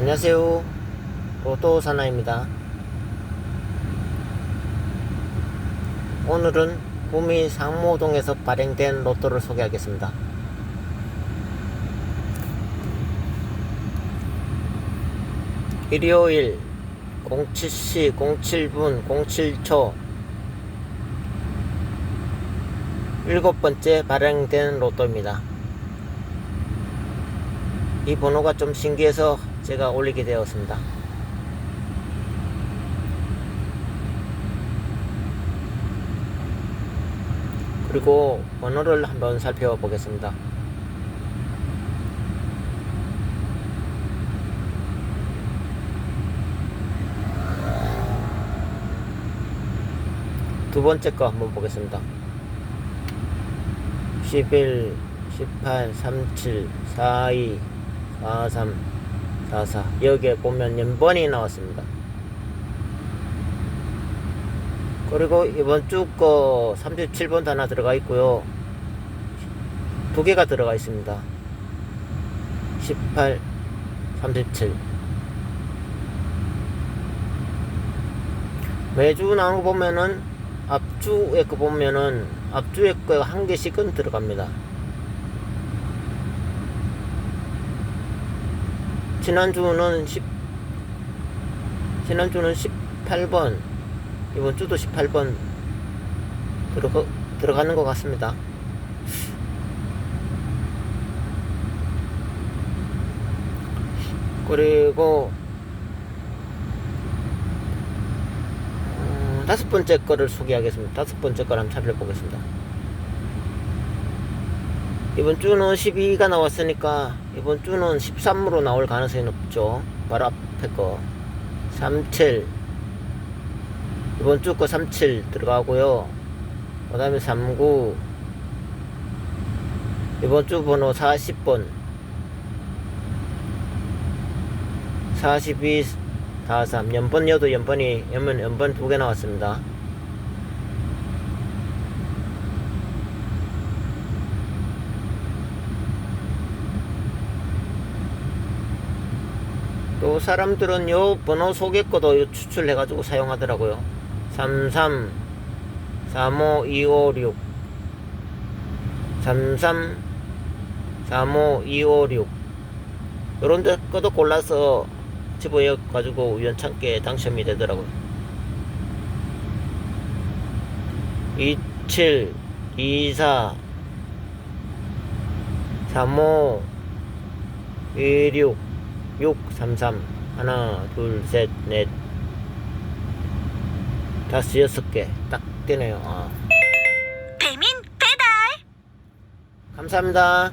안녕하세요. 로또 사나입니다. 오늘은 구미 상모동에서 발행된 로또를 소개하겠습니다. 일요일 07시 07분 07초 일곱 번째 발행된 로또입니다. 이 번호가 좀 신기해서 제가 올리게 되었습니다. 그리고 번호를 한번 살펴보겠습니다. 두 번째 거 한번 보겠습니다. 11, 18, 37, 42, 43, 44 여기에 보면 연번이 나왔습니다. 그리고 이번 주거 37번 하나 들어가 있고요. 두 개가 들어가 있습니다. 18, 37 매주 거 보면은 앞주에 거 보면은 앞주에 거 한 개씩은 들어갑니다. 지난주는 10 지난주는 18번 이번 주도 18번 들어가 들어가는 것 같습니다. 그리고 음, 다섯 번째 거를 소개하겠습니다. 다섯 번째 거를 한번 살펴보겠습니다. 이번 주는 12가 나왔으니까 이번 주는 13으로 나올 가능성이 높죠. 바로 앞에 거. 37. 이번 주 거 37 들어가고요. 그 다음에 39. 이번 주 번호 40번. 42, 43. 연번 여도 연번이, 연번, 연번 두 개 나왔습니다. 또 사람들은 요 번호 속에 거도 요 추출해 가지고 사용하더라고요. 33 35 256 33 35 256 요런 데 거도 골라서 집어여 가지고 우연찮게 당첨이 되더라고요. 27 24 35 16 6, 3, 3 하나, 둘, 셋, 넷. 다섯, 여섯 개. 딱 되네요. 아. 배민 배달! 감사합니다